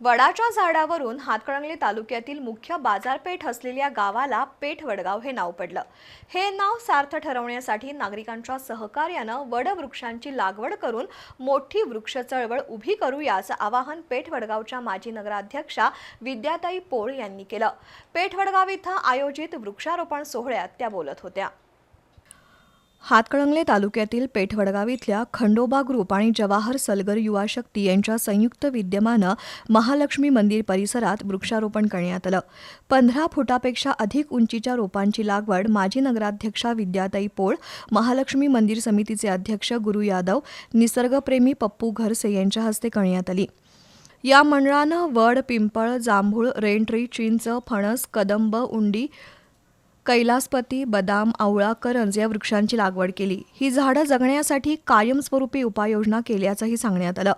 वडाच्या झाडावरून हातकणंगले तालुक्यातील मुख्य बाजारपेठ असलेल्या गावाला पेठ वडगाव हे नाव पडलं. हे नाव सार्थ ठरवण्यासाठी नागरिकांच्या सहकार्यानं वडवृक्षांची लागवड करून मोठी वृक्ष चळवळ उभी करूयाचं आवाहन पेठ वडगावच्या माजी नगराध्यक्षा विद्याताई पोळ यांनी केलं. पेठ वडगाव इथं आयोजित वृक्षारोपण सोहळ्यात त्या बोलत होत्या. हातकणंगले तालुक्यातील पेठवडगाव इथल्या खंडोबा ग्रुप आणि जवाहर सलगर युवा शक्ती यांच्या संयुक्त विद्यमानं महालक्ष्मी मंदिर परिसरात वृक्षारोपण करण्यात आलं. पंधरा फुटापेक्षा अधिक उंचीच्या रोपांची लागवड माजी नगराध्यक्षा विद्याताई पोळ महालक्ष्मी मंदिर समितीचे अध्यक्ष गुरु यादव निसर्गप्रेमी पप्पू घरसे यांच्या हस्ते करण्यात आली. या मंडळानं वड पिंपळ जांभूळ रेंट्री चिंच फणस कदंब उंडी कैलासपती बदाम आवळा करंज या वृक्षांची लागवड केली. ही झाडं जगण्यासाठी कायमस्वरूपी उपाययोजना केल्याचंही सांगण्यात आलं.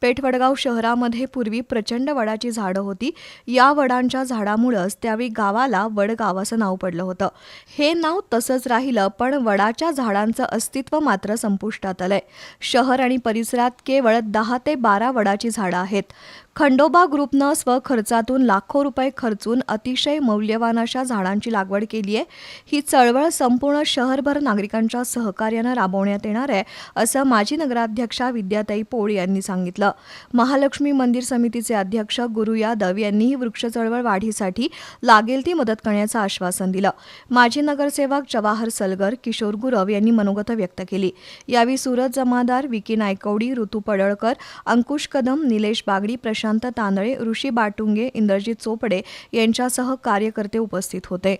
पेठवडगाव शहरामध्ये पूर्वी प्रचंड वडाची झाडं होती. या वडांच्या झाडामुळंच त्यावेळी गावाला वडगाव असं नाव पडलं होतं. हे नाव तसंच राहिलं पण वडाच्या झाडांचं अस्तित्व मात्र संपुष्टात आलंय. शहर आणि परिसरात केवळ दहा ते बारा वडाची झाडं आहेत. खंडोबा ग्रुपनं स्वखर्चातून लाखो रुपये खर्चून अतिशय मौल्यवान अशा झाडांची लागवड केली. आहे. ही चळवळ संपूर्ण शहरभर नागरिकांच्या सहकार्यानं राबवण्यात येणार आहे असं माजी नगराध्यक्षा विद्याताई पोळ यांनी सांगितलं. महालक्ष्मी मंदिर समितीचे अध्यक्ष गुरु यादव यांनीही वृक्ष चळवळ वाढीसाठी लागेल ती मदत करण्याचं आश्वासन दिलं. माजी नगरसेवक जवाहर सलगर किशोर गुरव यांनी मनोगत व्यक्त केली. यावेळी सुरत जमादार विकी नायकवडी ऋतू पडळकर अंकुश कदम निलेश बागडी प्रशांत तांदळे ऋषी बाटुंगे इंद्रजित चोपडे यांच्यासह कार्यकर्ते उपस्थित होते.